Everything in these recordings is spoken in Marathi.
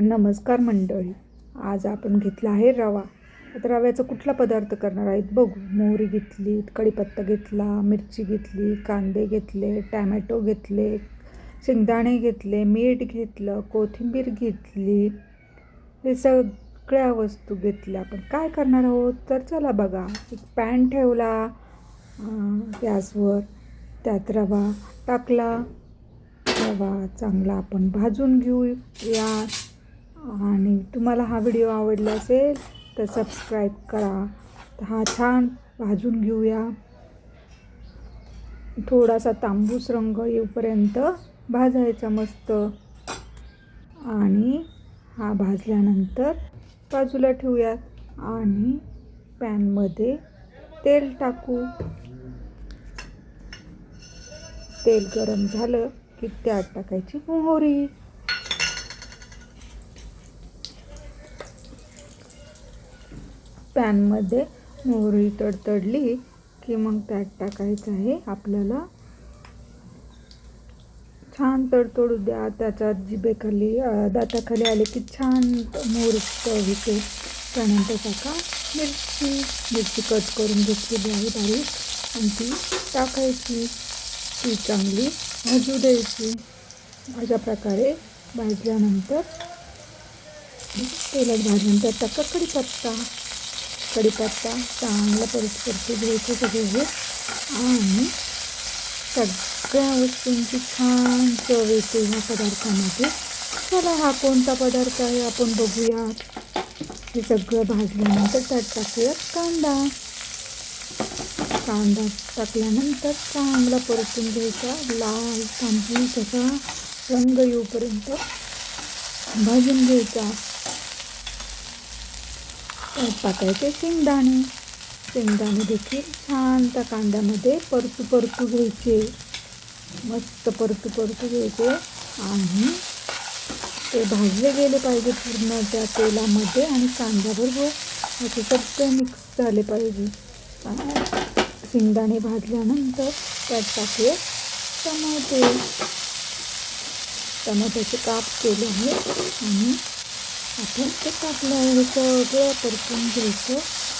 नमस्कार मंडळी आज आपण घेतला आहे रवा. आता रव्याचा कुठला पदार्थ करणार आहेत बघू. मोहरी घेतली कढीपत्ता घेतला मिरची घेतली कांदे घेतले टॅमॅटो घेतले शेंगदाणे घेतले मीठ घेतलं कोथिंबीर घेतली. हे सगळ्या वस्तू घेतल्या. आपण काय करणार आहोत? तर चला बघा. एक पॅन ठेवला गॅसवर. त्यात रवा टाकला. रवा चांगला आपण भाजून घेऊया आणि तुम्हाला हा व्हिडिओ आवडला असेल तर सबस्क्राईब करा. तर हा छान भाजून घेऊया. थोडासा तांबूस रंग येऊपर्यंत भाजायचा मस्त. आणि हा भाजल्यानंतर बाजूला ठेवूयात आणि पॅनमध्ये तेल टाकू. तेल गरम झालं की त्यात टाकायची मोहरी. पॅनमध्ये मोहरी तडतडली की मग त्यात टाकायचं आहे. आपल्याला छान तडतडू द्या. त्याच्यात जिभेखाली दाताखाली आले की छान मोहरी चव त्यानंतर टाका मिरची. मिरची कट करून घेतलेली आहे बारीक. आणि ती टाकायची. ती चांगली भाजू द्यायची. अशा प्रकारे भाजल्यानंतर तेलात भाजल्यानंतर टाका कढीपत्ता कढीपत्ता चांगला परत परतू घ्यायचं सगळे हे. आणि सगळ्या वस्तूंची छान चव येते ह्या पदार्थामध्ये. चला हा कोणता पदार्थ आहे आपण बघूयात हे सगळं भाजल्यानंतर त्यात टाकूयात कांदा. कांदा टाकल्यानंतर चांगला परतून घ्यायचा. लाल तांबूस त्याचा रंग येऊपर्यंत भाजून घ्यायचा. टाकायचे शेंगदाणे. शेंगदाणे देखील छान त्या कांद्यामध्ये परतू परतू घ्यायचे. मस्त परतू परतू घ्यायचे. आणि ते भाजले गेले पाहिजे पूर्ण त्या तेलामध्ये आणि कांद्याबरोबर हो, असे सगळे मिक्स झाले पाहिजे. शेंगदाणे भाजल्यानंतर त्यात टाकूया टमाटे. टमाट्याचे काप केले आहे आणि आपण ते टाकलं सगळं परतून घ्यायचं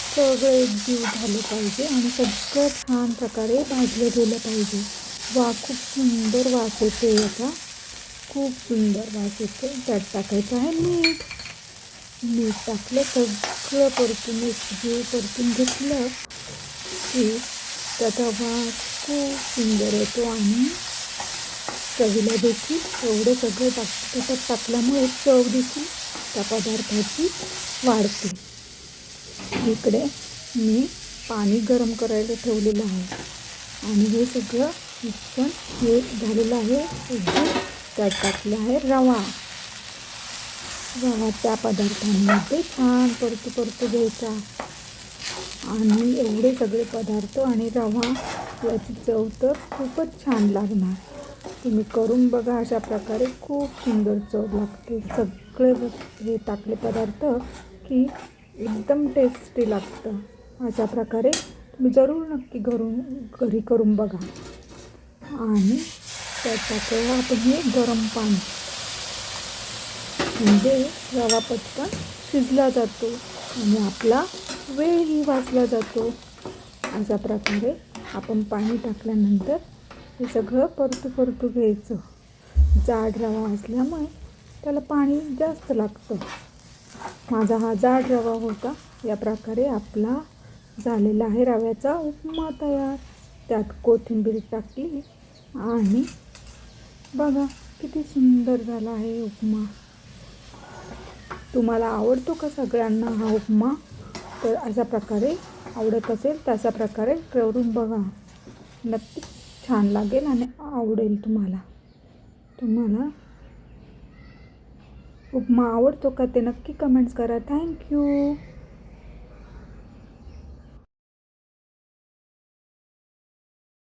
सगळं एकजीव झालं पाहिजे आणि सगळं छान प्रकारे भाजलं गेलं पाहिजे. वा खूप सुंदर वास येते याचा खूप सुंदर वास येते त्यात टाकायचं आहे मीठ. मीठ टाकलं सगळं परतून एकजीव परतून घेतलं की त्याचा वास खूप सुंदर येतो आणि चवीला देखील एवढं सगळं टाक त्याच्यात टाकल्यामुळे चव देखील त्या पदार्थाची वाढते. इकडे मी पाणी गरम करायला ठेवलेलं आहे. आणि हे सगळं मिश्रण हे झालेलं आहे एकदम त्यात टाकलं आहे रवा. रवा त्या पदार्थांमध्ये छान परतू परतू घ्यायचा. आणि एवढे सगळे पदार्थ आणि रवा याची चव तर खूपच छान लागणार. तुम्ही करून बघा अशा प्रकारे. खूप सुंदर चव लागते. सगळे हे टाकले पदार्थ की एकदम टेस्टी लागतं. अशा प्रकारे तुम्ही जरूर नक्की घरून घरी करून बघा. आणि त्याच्याकडे आपण हे गरम पाणी म्हणजे रवा पटकन शिजला जातो आणि आपला वेळही वाचला जातो. अशा प्रकारे आपण पाणी टाकल्यानंतर हे सगळं परतू परतू घ्यायचं. जाड रवा असल्यामुळे त्याला पाणी जास्त लागतं. माझा हा जाड रवा होता. या प्रकारे आपला झालेला आहे रव्याचा उपमा तयार. त्यात कोथिंबीर टाकली आणि बघा किती सुंदर झाला आहे उपमा. तुम्हाला आवडतो का सगळ्यांना हा उपमा? तर अशा प्रकारे आवडत असेल तशा प्रकारे करून बघा. नक्कीच छान लागेल आणि आवडेल तुम्हाला. तुम्हाला उपमा आवडतो का ते नक्की कमेंट्स करा. थँक्यू